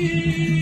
Thank you.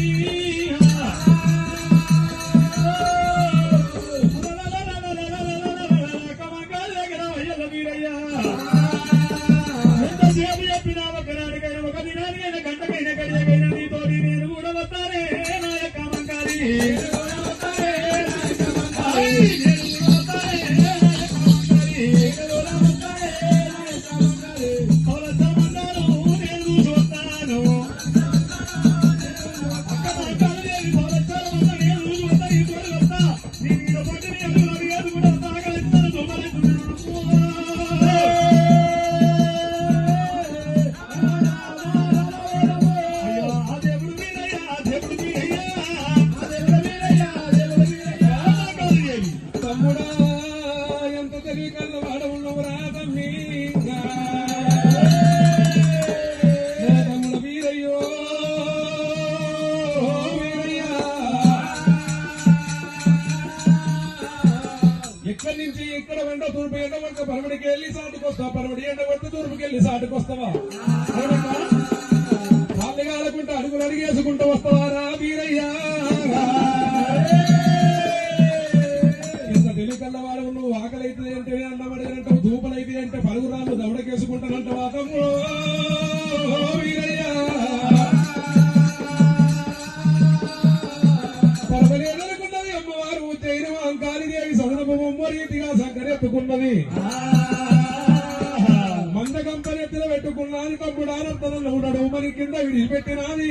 ఎదవక పరమడికి వెళ్ళి సాటుకొస్తావు పరమడి ఎండగొడితే తూర్పుకి వెళ్ళి సాటుకొస్తావా కాళ్ళుగా అనుకుంటూ అడుగులు అడిగేసుకుంటూ వస్తావా? రా వీరయ్యా ఇంత తెలికల్లవాడు నువ్వు ఆకలైతుంది అంటే అన్నం అడిగినంటావు? దూపలైతే అంటే పలుగురాళ్ళు దవడకేసుకుంటానంటావా? వీరయ్యా. పెట్టుకున్నది. మందగంపనెత్తిన పెట్టుకున్నాను తప్పుడు ఆనందనంలో మరి కింద విడిచిపెట్టినది.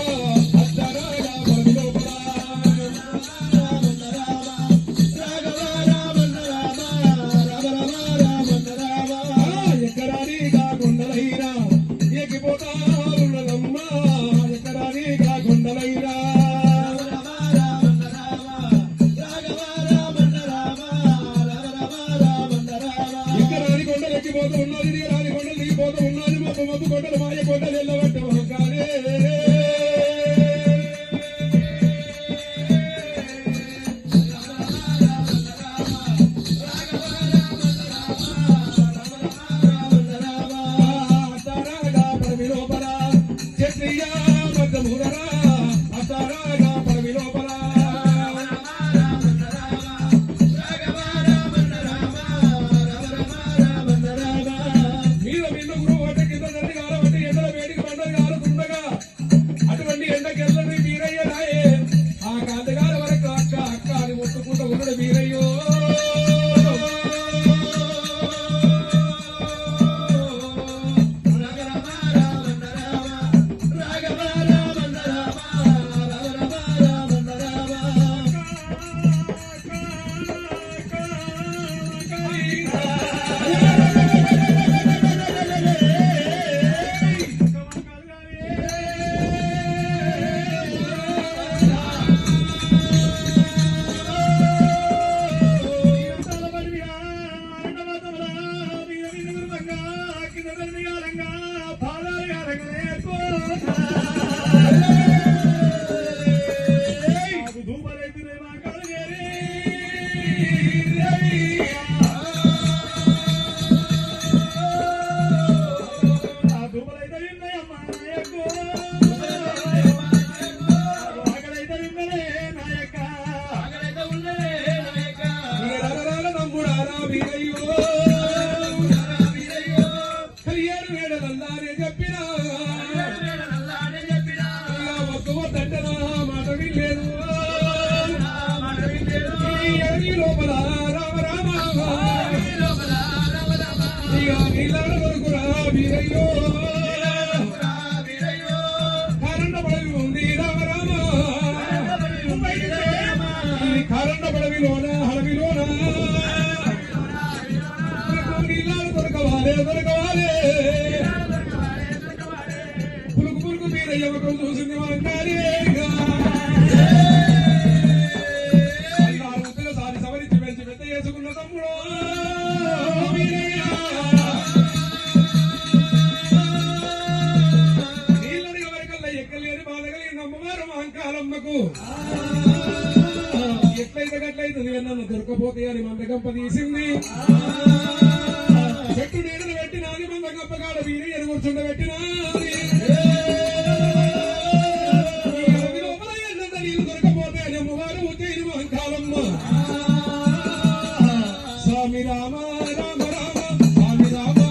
మమ్మల్ని కొండలు వెళ్ళబట్టు కానీ చెట్టు మధ్య మూడరా వద్దంటే నా మాట వినలేదు అడవి లోపల రామ రామ ఇక నీళ్ళ కొరకురా వీరయ్యో. దొరకవాలే దొరకవాలే. మహంకాలమ్మకు ఎట్లయితే గట్లయితే నేను నన్ను దొరకపోతే అని మందగంప తీసింది చెట్టు నీడలు పెట్టినాది మందగంప కాడ వీరి ఎరుగుర్చుండ పెట్టినాది